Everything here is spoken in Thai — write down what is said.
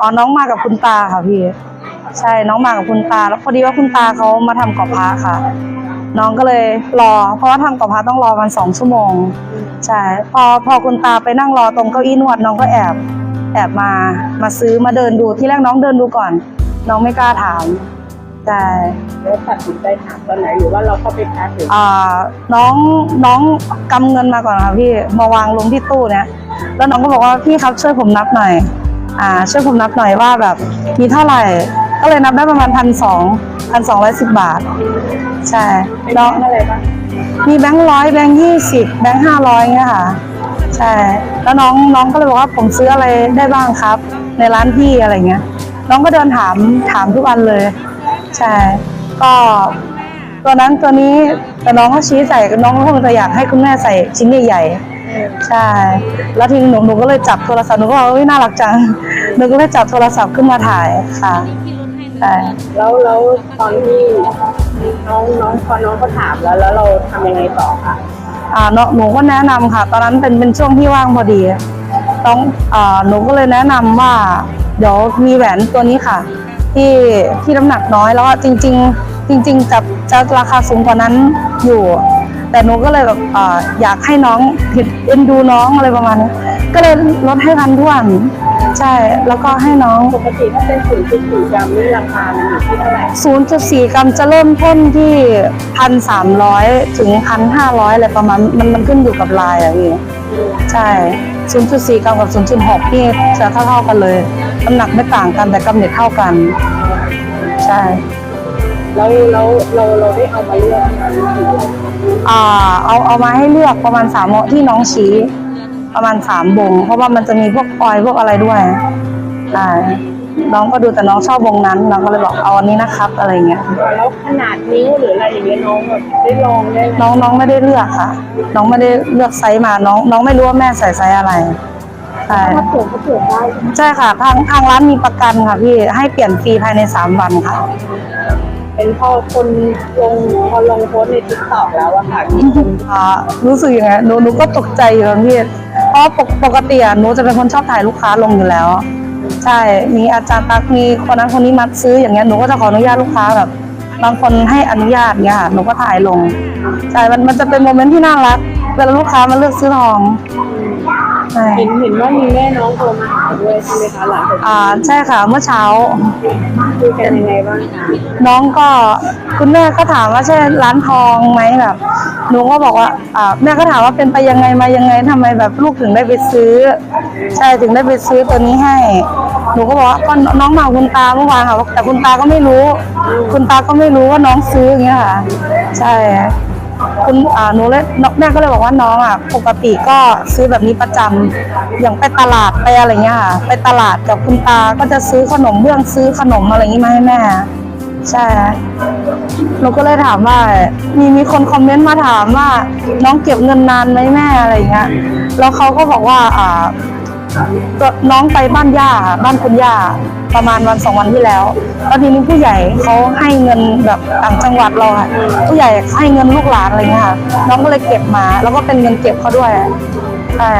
อ๋อน้องมากับคุณตาค่ะพี่ ใช่น้องมากับคุณตา แล้วพอดีว่าคุณตาเขามาทำกรอบพระค่ะ น้องก็เลยรอ เพราะว่าทำกรอบพระต้องรอกันสองชั่วโมงใช่พอพอคุณตาไปนั่งรอตรงเก้าอี้นวดน้องก็แอบแอบมามาซื้อมาเดินดูที่แรกน้องเดินดูก่อน น้องไม่กล้าถามใช่แล้วตัดสินใจถามตอนไหนหรือว่าเราเข้าไปทักหรืออ่าน้องน้องกำเงินมาก่อนค่ะพี่มาวางลงที่ตู้เนี่ยแล้วน้องก็บอกว่าพี่ครับช่วยผมนับหน่อย อ่าช่วยผมนับหน่อยว่าแบบมีเท่าไหร่ ก็เลยนับได้ประมาณพันสองพันสองร้อยสิบบาท ใช่แบงค์อะไรบ้างมีแบงค์ร้อยแบงค์ยี่สิบแบงค์ห้าร้อยเงี้ยค่ะ ใช่ แล้วน้องน้องก็เลยบอกว่าผมซื้ออะไรได้บ้างครับ ในร้านพี่อะไรเงี้ย น้องก็เดินถามถามทุกอันเลย ใช่ ก็ตัวนั้นตัวนี้แต่น้องก็ชี้ใส่น้องก็คงจะอยากให้คุณแม่ใส่ชิ้นใหญ่ๆ ใช่ แล้วทีนี้หนูหนูก็เลยจับโทรศัพท์หนูก็บอกว่าเฮ้ยน่ารักจังหนูก็เลยจับโทรศัพท์ขึ้นมาถ่ายค่ะใช่แล้วแล้วตอนที่น้องน้องพอน้องเขาถามแล้ว แล้วเราทำยังไงต่อคะอ่าเนาะหนูก็แนะนำค่ะ ตอนนั้นเป็นเป็นช่วงที่ว่างพอดีต้องอ่าหนูก็เลยแนะนำว่า เดี๋ยวมีแหวนตัวนี้ค่ะ ที่ที่น้ำหนักน้อยแล้วก็จริง ๆ จริง ๆจะจะราคาสูงกว่านั้นอยู่ แต่หนูก็เลยแบบอ่าอยากให้น้องเห็นเอ็นดูน้องอะไรประมาณนี้ก็เลยลดให้พันท่วนใช่ แล้วก็ให้น้องปกติถ้าเป็นศูนย์จุดสี่กรัมนี่ราคามันอยู่ที่เท่าไหร่0.4กรัมจะเริ่มต้นที่พันสามร้อยถึงพันห้าร้อยอะไรประมาณมันมันขึ้นอยู่กับลายอะพี่ใช่0.4กรัมกับ0.6นี่จะเท่าเท่าๆกันเลยน้ำหนักไม่ต่างกันแต่กำเนิดเท่ากัน ใช่ แล้วแล้วเราเราได้เอามาเลือกไหมอ่าเอาเอามาให้เลือกประมาณ3โมที่น้องชี้ ประมาณ3วงเพราะว่ามันจะมีพวกออยล์พวกอะไรด้วยใช่น้องก็ดูแต่น้องชอบวงนั้นน้องก็เลยบอกเอาอันนี้นะครับ อะไรเงี้ยแล้วขนาดนิ้วหรืออะไรอย่างเงี้ยน้องแบบได้ลองได้ไหมน้องน้องไม่ได้เลือกค่ะ น้องไม่ได้เลือกไซส์มาน้อง น้องไม่รู้ว่าแม่ใส่ไซส์อะไรใช่ถ้าเปลี่ยนก็เปลี่ยนได้ใช่ค่ะทางทางร้านมีประกันค่ะพี่ให้เปลี่ยนฟรีภายในสามวันค่ะ เป็นพ่อคนลงพอลงโพสต์ในทิกตอกแล้วอะค่ะที่คนอ่ารู้สึกยังไงหนูหนูก็ตกใจอยู่นพี่เพราะปกปกติอะหนูจะเป็นคนชอบถ่ายลูกค้าลงอยู่แล้ว ใช่ มีอาจารย์ตักมีคนนั้นคนนี้มาซื้ออย่างเงี้ยหนูก็จะขออนุญาตลูกค้าแบบ บางคนให้อนุญาตเงี้ยค่ะหนูก็ถ่ายลงใช่มันมันจะเป็นโมเมนต์ที่น่ารักเวลาลูกค้ามาเลือกซื้อทอง ใช่เห็นเห็นว่ามีแม่น้องโทรมาหาด้วยใช่ไหมคะหลังจากอ่าใช่ค่ะ เมื่อเช้า คุยกันยังไงบ้างคะน้องก็คุณแม่ก็ถามว่าใช่ร้านทองไหมแบบหนูก็บอกว่าอ่าแม่ก็ถามว่าเป็นไปยังไงมายังไงทำไมแบบลูกถึงได้ไปซื้อ ใช่ถึงได้ไปซื้อตัวนี้ให้ หนูก็บอกว่าก็น้องมากับคุณตาเมื่อวานค่ะแต่คุณตาก็ไม่รู้ คุณตาก็ไม่รู้ว่าน้องซื้ออย่างเงี้ยค่ะ ใช่ คุณหนูเลยน้องแม่ก็เลยบอกว่าน้องอะปกติก็ซื้อแบบนี้ประจำอย่างไปตลาดไปอะไรเงี้ยค่ะไปตลาดกับคุณตาก็จะซื้อขนมเบื้องซื้อขนมอะไรอย่างงี้มาให้แม่ ใช่หนูก็เลยถามว่า มีมีคนคอมเมนต์มาถามว่า น้องเก็บเงินนานไหมแม่อะไรเงี้ยแล้วเขาก็บอกว่าอ่า ก็น้องไปบ้านย่าบ้านคุณย่าประมาณวันสองวันที่แล้วแล้วทีนี้ผู้ใหญ่เขาให้เงินแบบต่างจังหวัดเราค่ะผู้ใหญ่ให้เงินลูกหลานอะไรเงี้ยค่ะน้องก็เลยเก็บมา แล้วก็เป็นเงินเก็บเขาด้วยใช่